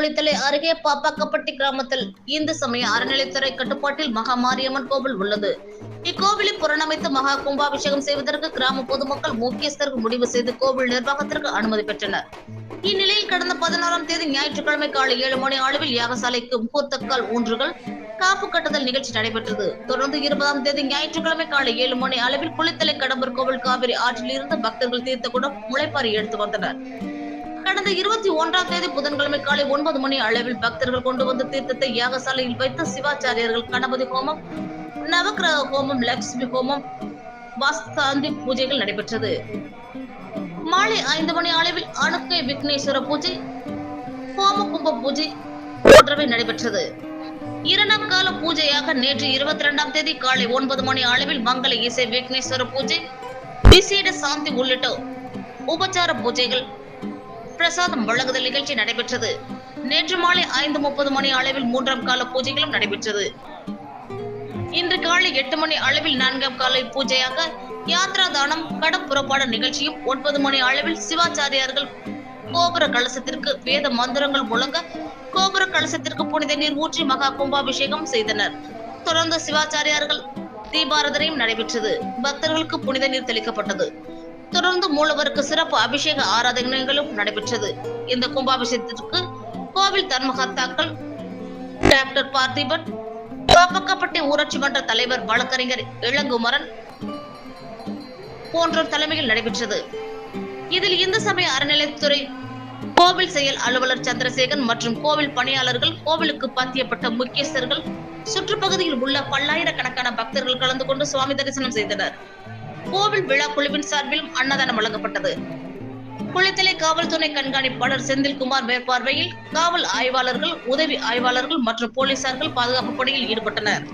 குளித்தலை அருகே பாப்பாக்கப்பட்டி கிராமத்தில் இந்து சமய அறநிலைத்துறை கட்டுப்பாட்டில் மகா மாரியம்மன் கோவில் உள்ளது. இக்கோவிலை புறணமைத்து மகா கும்பாபிஷேகம் செய்வதற்கு கிராம பொதுமக்கள் முக்கியஸ்தர்கள் முடிவு செய்து கோவில் நிர்வாகத்திற்கு அனுமதி பெற்றனர். இந்நிலையில் கடந்த பதினாறாம் தேதி ஞாயிற்றுக்கிழமை காலை ஏழு மணி அளவில் யாகசாலைக்கு முகூர்த்தக்கால் ஊன்றுகள் காப்பு கட்டுதல் நிகழ்ச்சி நடைபெற்றது. தொடர்ந்து இருபதாம் தேதி ஞாயிற்றுக்கிழமை காலை ஏழு மணி அளவில் குளித்தலை கடம்பர் கோவில் காவிரி ஆற்றில் இருந்து பக்தர்கள் தீர்த்த குடம் முளைப்பாரி எடுத்து வந்தனர். கடந்த இருபத்தி ஒன்றாம் தேதி புதன்கிழமை காலை ஒன்பது மணி அளவில் பக்தர்கள் கொண்டு வந்த தீர்த்தத்தை யாகசாலையில் வைத்த சிவாச்சாரியர்கள் கணபதி ஹோமம் நவக்கிரக ஹோமம் லட்சுமி ஹோமம் வாஸ்தாந்தி பூஜைகள் நடைபெற்றது. மாலை ஐந்து மணி அளவில் அணுக்கை விக்னேஸ்வர பூஜை ஹோம கும்ப பூஜை போன்றவை நடைபெற்றது. இரண்டாம் கால பூஜையாக நேற்று இருபத்தி இரண்டாம் தேதி காலை ஒன்பது மணி அளவில் மங்கள இசை விக்னேஸ்வர பூஜை விசேட சாந்தி உள்ளிட்ட உபச்சார பூஜைகள் பிரசாதம் வழங்குதல் நிகழ்ச்சி நடைபெற்றது. நேற்று மாலை ஐந்து முப்பது மணி அளவில் மூன்றாம் கால பூஜைகளும் நடைபெற்றது. இன்று காலை எட்டு மணி அளவில் நான்காம் காலை பூஜையாக யாத்ரா தானம் கடம் புறப்பாடு நிகழ்ச்சியும் ஒன்பது மணி அளவில் சிவாச்சாரியார்கள் கோபுர கலசத்திற்கு வேத மந்திரங்கள் முழங்க கோபுர கலசத்திற்கு புனித நீர் ஊற்றி மகா கும்பாபிஷேகம் செய்தனர். தொடர்ந்து சிவாச்சாரியார்கள் தீபாரதனையும் நடைபெற்றது. பக்தர்களுக்கு புனித நீர் தெளிக்கப்பட்டது. தொடர்ந்து மூலவருக்கு சிறப்பு அபிஷேக ஆராதனைகளும் நடைபெற்றது. இந்த கும்பாபிஷேகத்திற்கு கோவில் தர்மகர்த்தாக்கள் டாக்டர் பார்த்திபன் பாப்பக்கப்பட்டி ஊராட்சி மன்ற தலைவர் வழக்கறிஞர் இளங்குமரன் போன்றோர் தலைமையில் நடைபெற்றது. இதில் இந்து சமய அறநிலைத்துறை கோவில் செயல் அலுவலர் சந்திரசேகன் மற்றும் கோவில் பணியாளர்கள் கோவிலுக்கு பாத்தியப்பட்ட முக்கியஸ்தர்கள் சுற்றுப்பகுதியில் உள்ள பல்லாயிரக்கணக்கான பக்தர்கள் கலந்து கொண்டு சுவாமி தரிசனம் செய்தனர். கோவில் விழா குழுவின் சார்பிலும் அன்னதானம் வழங்கப்பட்டது. குளித்தலை காவல் துணை கண்காணிப்பாளர் செந்தில்குமார் மேற்பார்வையில் காவல் ஆய்வாளர்கள் உதவி ஆய்வாளர்கள் மற்றும் போலீசார்கள் பாதுகாப்பு பணியில் ஈடுபட்டனர்.